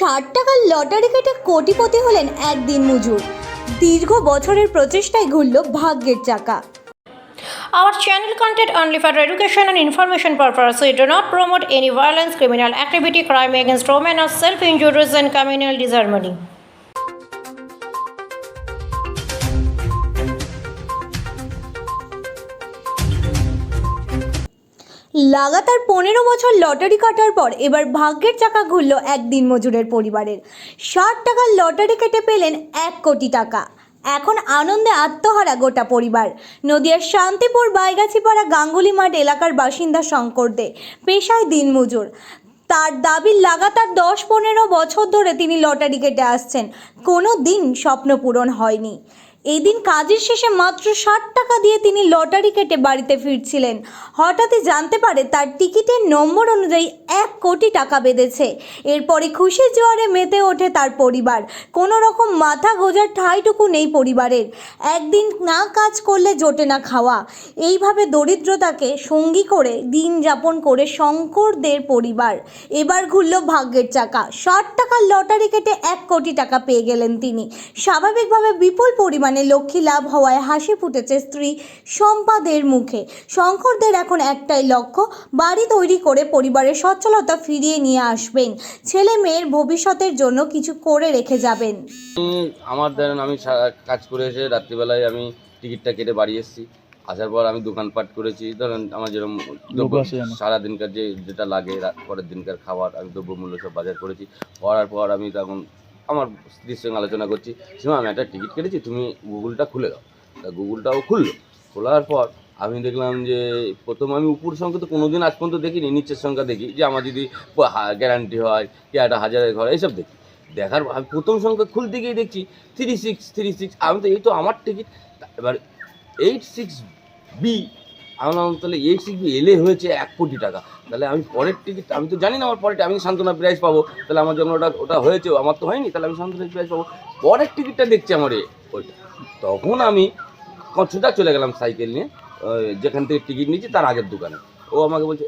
ষাট টাকার লটারি কেটে কোটিপতি হলেন একদিন মুজুর দীর্ঘ বছরের প্রচেষ্টায় ঘুরল ভাগ্যের চাকা Our channel content only for education and information purpose. We do not promote any violence, criminal activity, crime against women, or self-injuries and communal disharmony. লাগাতার পনেরো বছর লটারি কাটার পর এবার ভাগ্যের চাকা ঘুরল একদিন মজুরের পরিবারের। ষাট টাকার লটারি কেটে পেলেন এক কোটি টাকা। এখন আনন্দে আত্মহারা গোটা পরিবার। নদিয়ার শান্তিপুর, বাইগাছিপাড়া গাঙ্গুলি মাঠ এলাকার বাসিন্দা শঙ্কর দে পেশায় দিনমজুর তার দাবি, লাগাতার দশ পনেরো বছর ধরে তিনি লটারি কেটে আসছেন। কোনো দিন স্বপ্ন পূরণ হয়নি। এই দিন কাজের শেষে মাত্র ষাট টাকা দিয়ে তিনি লটারি কেটে বাড়িতে ফিরছিলেন। হঠাৎই জানতে পারে তার টিকিটের নম্বর অনুযায়ী এক কোটি টাকা বেঁধেছে। এরপরে খুশির জোয়ারে মেতে ওঠে তার পরিবার। কোনো রকম মাথা গোজার ঠাঁইটুকু নেই পরিবারের। একদিন না কাজ করলে জোটে না খাওয়া। এইভাবে দরিদ্রতাকে সঙ্গী করে দিন যাপন করে শঙ্করদের পরিবার। এবার ঘুরল ভাগ্যের চাকা। ষাট টাকার লটারি কেটে এক কোটি টাকা পেয়ে গেলেন তিনি। স্বাভাবিকভাবে বিপুল পরিমাণে লক্ষ্মী লাভ হওয়ায় হাসি ফুটেছে স্ত্রী সম্পাদের মুখে। শঙ্করদের এখন একটাই লক্ষ্য বাড়ি তৈরি করে পরিবারের সচ্ছলতা ফিরিয়ে নিয়ে আসবেন। ছেলে মেয়ের ভবিষ্যতের জন্য কিছু করে রেখে যাবেন। আমার ধরেন আমি কাজ করে এসে রাত্রিবেলায় আমি টিকিটটা কেটে বাড়ি এসেছি। আসার পর আমি দোকানপাট করেছি। ধরেন আমার যেরকম দ্রব্য সারাদিনকার যে যেটা লাগে পরের দিনকার খাবার আমি দ্রব্যমূল্য সব বাজার করেছি। করার পর আমি তখন আমার স্ত্রীর সঙ্গে আলোচনা করছি। সীমা আমি একটা টিকিট কেটেছি, তুমি গুগলটা খুলে দাও। তা গুগলটাও খুললো। খোলার পর আমি দেখলাম যে, প্রথম আমি উপর সংখ্যা তো কোনোদিন আজ পর্যন্ত দেখিনি, নিচের সংখ্যা দেখি। যে আমার যদি গ্যারান্টি হয় কি একটা হাজারের ঘর, এইসব দেখি। দেখার আমি প্রথম সংখ্যা খুলতে গিয়ে দেখছি থ্রি সিক্স থ্রি সিক্স আমি তো, এই তো আমার টিকিট। এবার এইট সিক্স বি আমি ভাবলাম তাহলে এইট সিক্স বি এলে হয়েছে এক কোটি টাকা। তাহলে আমি পরের টিকিট আমি তো জানি না আমার পরের আমি সান্ত্বনা প্রাইজ পাবো? তাহলে আমার জন্য ওটা ওটা হয়েছে আমার তো হয়নি, তাহলে আমি সান্ত্বনা প্রাইজ পাবো। পরের টিকিটটা দেখছি আমার ওইটা। তখন আমি সোজা চলে গেলাম সাইকেল নিয়ে যেখান থেকে টিকিট নিয়েছি, তার আগের দোকানে। ও আমাকে বলছে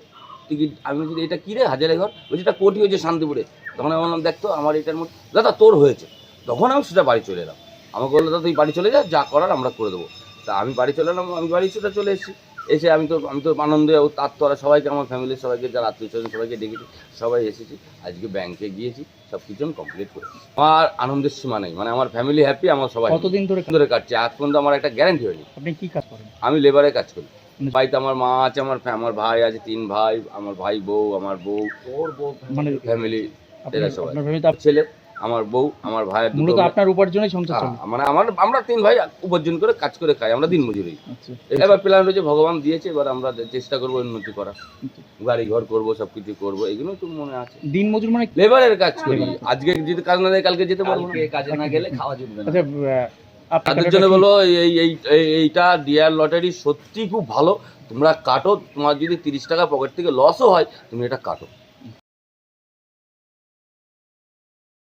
টিকিট আমি বলছি, এটা কী রে? হাজারে ঘর? বলছি, এটা কোটি হয়েছে শান্তিপুরে। তখন আমি বললাম দেখতো আমার এটার মধ্যে, দাদা, তোর হয়েছে। তখন আমি সেটা বাড়ি চলে এলাম। আমাকে বলল, দাদা, তুই বাড়ি চলে যা যা করার আমরা করে দেবো। তা আমি বাড়ি চলে এলাম, আমি বাড়ি সেটা চলে এসেছি। এসে আমি তো আমি তো আনন্দে ও তার তোরা সবাইকে আমার ফ্যামিলির সবাইকে যারা আত্মীয় স্বজন সবাইকে ডেকেছি সবাই এসেছি। আজকে ব্যাংকে গিয়েছি সব কিছু আমি কমপ্লিট করেছি আমার আনন্দের সীমা নেই মানে আমার ফ্যামিলি হ্যাপি আমার সবাই কতদিন ধরে ধরে কাটছে? আজ পর্যন্ত আমার একটা গ্যারান্টি হয়নি। আপনি কি কাজ করেন? আমি লেবারে কাজ করি। হুম। বাড়িতে আমার মা আছে আমার আমার ভাই আছে তিন ভাই আমার ভাই বউ আমার বউ। ওর মানে ফ্যামিলি আপনি- এরা সবাই। ছেলে আমার বউ আমার দুটো মূলত আপনার উপার্জনে সংসার চলে। মানে আমার আমরা তিন ভাই উপার্জন করে কাজ করে খাই আমরা দিন মজুরি আচ্ছা এবার প্ল্যান রয়েছে ভগবান দিয়েছে এবার আমরা চেষ্টা করব উন্নতি করা গাড়ি ঘর করব সব কিছু করব এগুলো তো মনে আছে। দিন মজুর মানে লেবারের কাজ করি। আজকে যদি কাজ না দেয় কালকে যেতে পারব না। কাজে না গেলে খাওয়া জুটবে না। আচ্ছা তাদের জন্য বলো এই এই- এইটা ডিয়ার লটারি সত্যি খুব ভালো। তোমরা কাটো তোমার যদি তিরিশ টাকা পকেট থেকে লসও হয় তুমি এটা কাটো।